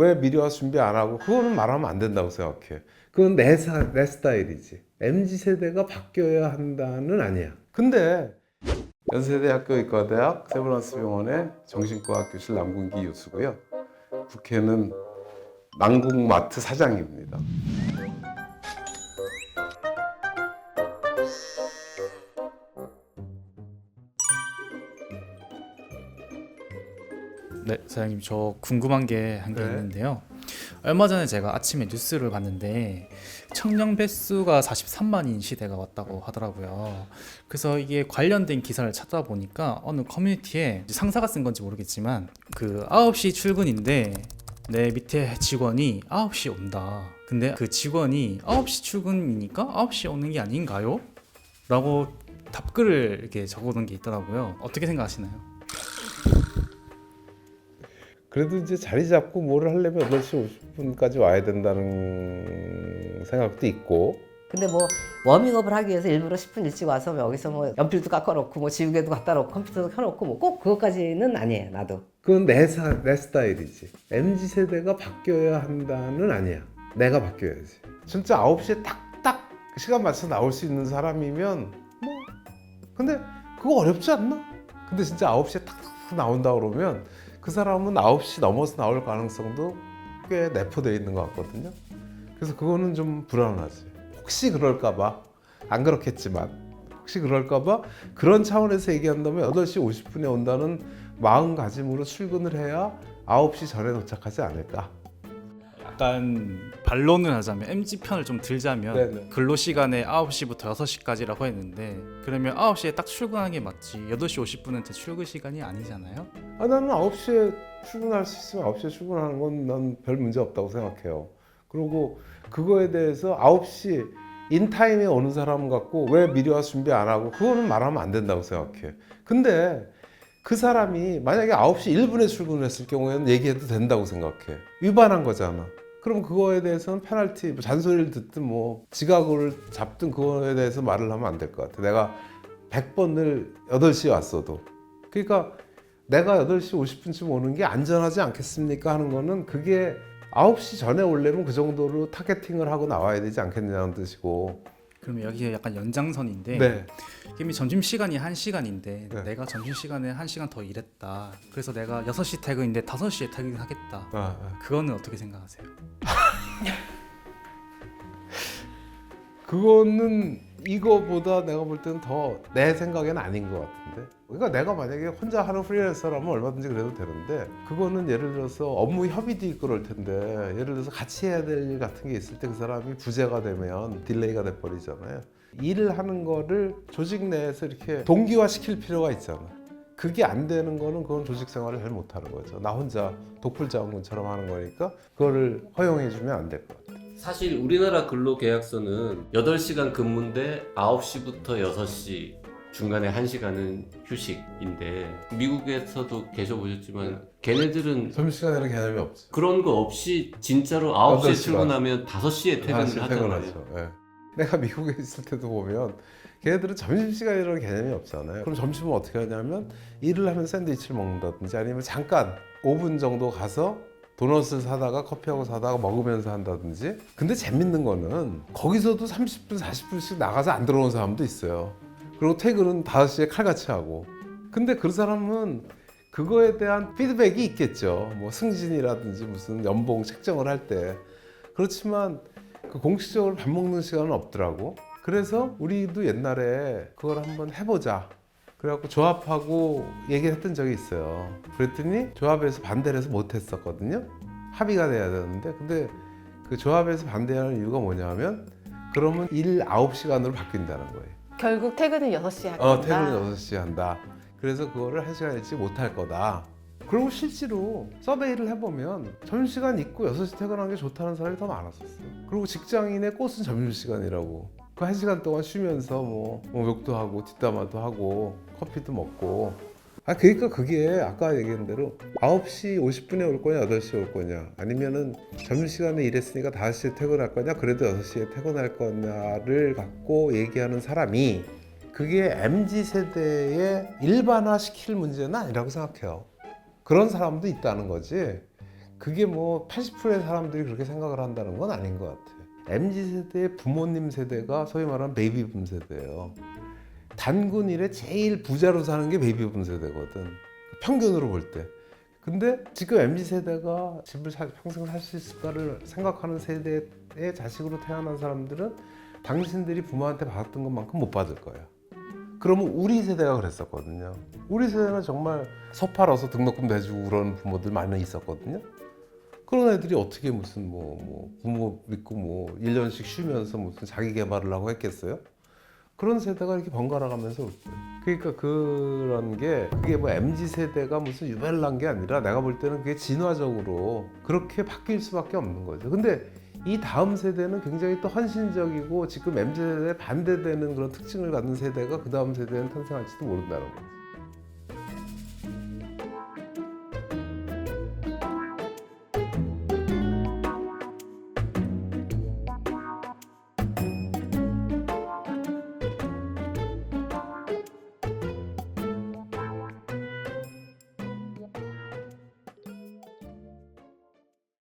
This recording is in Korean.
왜 미리 와서 준비 안 하고 그거는 말하면 안 된다고 생각해. 그건 내, 사, 내 스타일이지. MZ 세대가 바뀌어야 한다는 아니야. 근데 연세대학교 의과대학 세브란스 병원의 정신과 교실 남궁기 교수고요. 국회는 남궁마트 사장입니다. 네, 사장님 저 궁금한 게 한 게 네. 있는데요. 얼마 전에 제가 아침에 뉴스를 봤는데 청년 배수가 43만인 시대가 왔다고 하더라고요. 그래서 이게 관련된 기사를 찾아보니까 어느 커뮤니티에 상사가 쓴 건지 모르겠지만 그 9시 출근인데 내 밑에 직원이 9시 온다. 근데 그 직원이 9시 출근이니까 9시 오는 게 아닌가요? 라고 답글을 이렇게 적어놓은 게 있더라고요. 어떻게 생각하시나요? 그래도 이제 자리 잡고 뭐를 하려면 8시 50분까지 와야 된다는 생각도 있고 근데 뭐 워밍업을 하기 위해서 일부러 10분 일찍 와서 여기서 뭐 연필도 깎아놓고 뭐 지우개도 갖다 놓고 컴퓨터도 켜놓고 뭐 꼭 그것까지는 아니에요 나도 그건 내, 사, 내 스타일이지. MZ 세대가 바뀌어야 한다는 아니야. 내가 바뀌어야지. 진짜 9시에 딱딱 시간 맞춰 나올 수 있는 사람이면 뭐 근데 그거 어렵지 않나? 근데 진짜 9시에 탁탁 나온다 그러면 그 사람은 9시 넘어서 나올 가능성도 꽤 내포되어 있는 것 같거든요. 그래서 그거는 좀 불안하지. 혹시 그럴까봐 안 그렇겠지만 혹시 그럴까봐 그런 차원에서 얘기한다면 8시 50분에 온다는 마음가짐으로 출근을 해야 9시 전에 도착하지 않을까. 약간 반론을 하자면 MG 편을 좀 들자면 네네. 근로 시간에 9시부터 6시까지라고 했는데 그러면 9시에 딱 출근하는 게 맞지 8시 50분은 제 출근 시간이 아니잖아요. 아, 나는 9시에 출근할 수 있으면 9시에 출근하는 건 난 별 문제 없다고 생각해요. 그리고 그거에 대해서 9시 인타임에 오는 사람 같고 왜 미리 와서 준비 안 하고 그거는 말하면 안 된다고 생각해. 근데 그 사람이 만약에 9시 1분에 출근을 했을 경우에는 얘기해도 된다고 생각해. 위반한 거잖아. 그럼 그거에 대해서는 페널티, 뭐 잔소리를 듣든 뭐 지각을 잡든 그거에 대해서 말을 하면 안 될 것 같아. 내가 100번을 8시에 왔어도. 그러니까 내가 8시 50분쯤 오는 게 안전하지 않겠습니까? 하는 거는 그게 9시 전에 오려면 그 정도로 타겟팅을 하고 나와야 되지 않겠냐는 뜻이고. 그러면 여기에 약간 연장선인데 네. 이미 점심 시간이 1시간인데 네. 내가 점심 시간에 1시간 더 일했다. 그래서 내가 6시 퇴근인데 5시에 퇴근하겠다. 아, 아. 그거는 어떻게 생각하세요? 그거는 이거보다 내가 볼 때는 더 내 생각에는 아닌 것 같은데. 그러니까 내가 만약에 혼자 하는 프리랜서라면 얼마든지 그래도 되는데 그거는 예를 들어서 업무 협의도 있고 그럴 텐데 예를 들어서 같이 해야 될 일 같은 게 있을 때 그 사람이 부재가 되면 딜레이가 돼 버리잖아요. 일을 하는 거를 조직 내에서 이렇게 동기화 시킬 필요가 있잖아. 그게 안 되는 거는 그건 조직 생활을 잘 못하는 거죠. 나 혼자 독불장군처럼 하는 거니까 그거를 허용해 주면 안 될 것 같아. 사실 우리나라 근로계약서는 8시간 근무인데 9시부터 6시 중간에 1시간은 휴식인데 미국에서도 계셔보셨지만 걔네들은 점심시간에는 개념이 없지. 그런 거 없이 진짜로 9시에 8시간. 출근하면 5시에 퇴근을 하잖아요. 예. 내가 미국에 있을 때도 보면 걔네들은 점심시간이라는 개념이 없잖아요. 그럼 점심은 어떻게 하냐면 일을 하면 샌드위치를 먹는다든지 아니면 잠깐 5분 정도 가서 도넛을 사다가 커피하고 사다가 먹으면서 한다든지. 근데 재밌는 거는 거기서도 30분 40분씩 나가서 안 들어오는 사람도 있어요. 그리고 퇴근은 5시에 칼같이 하고. 근데 그 사람은 그거에 대한 피드백이 있겠죠. 뭐 승진이라든지 무슨 연봉 책정을 할 때. 그렇지만 그 공식적으로 밥 먹는 시간은 없더라고. 그래서 우리도 옛날에 그걸 한번 해보자 그래갖고 조합하고 얘기를 했던 적이 있어요. 그랬더니 조합에서 반대를 해서 못했었거든요. 합의가 돼야 되는데 근데 그 조합에서 반대하는 이유가 뭐냐면 그러면 일 9시간으로 바뀐다는 거예요. 결국 퇴근은 6시에 하게 어, 된다. 퇴근은 6시 한다. 그래서 그거를 1시간 일찍 못할 거다. 그리고 실제로 서베이를 해보면 점심시간 있고 6시 퇴근하는 게 좋다는 사람이 더 많았었어요. 그리고 직장인의 꽃은 점심시간이라고. 그 1시간 동안 쉬면서 뭐, 뭐 욕도 하고 뒷담화도 하고 커피도 먹고 아 그러니까 그게 아까 얘기한 대로 9시 50분에 올 거냐 8시에 올 거냐 아니면은 점심시간에 일했으니까 5시에 퇴근할 거냐 그래도 6시에 퇴근할 거냐를 갖고 얘기하는 사람이 그게 MZ 세대의 일반화 시킬 문제는 아니라고 생각해요. 그런 사람도 있다는 거지. 그게 뭐 80%의 사람들이 그렇게 생각을 한다는 건 아닌 것 같아요. MZ 세대의 부모님 세대가 소위 말하는 베이비붐 세대예요. 단군 이래 제일 부자로 사는 게 베이비붐 세대거든. 평균으로 볼 때. 근데 지금 MZ 세대가 집을 사, 평생 살 수 있을까를 생각하는 세대의 자식으로 태어난 사람들은 당신들이 부모한테 받았던 것만큼 못 받을 거예요. 그러면 우리 세대가 그랬었거든요. 우리 세대는 정말 소 팔아서 등록금 내주고 그런 부모들 많이 있었거든요. 그런 애들이 어떻게 무슨 뭐, 뭐 부모 믿고 뭐 1년씩 쉬면서 무슨 자기 개발을 하고 했겠어요? 그런 세대가 이렇게 번갈아 가면서 올 거예요. 그러니까 그런 게 그게 뭐 MZ 세대가 무슨 유별난 게 아니라 내가 볼 때는 그게 진화적으로 그렇게 바뀔 수밖에 없는 거죠. 근데 이 다음 세대는 굉장히 또 헌신적이고 지금 MZ 세대에 반대되는 그런 특징을 갖는 세대가 그 다음 세대는 탄생할지도 모른다는 거죠.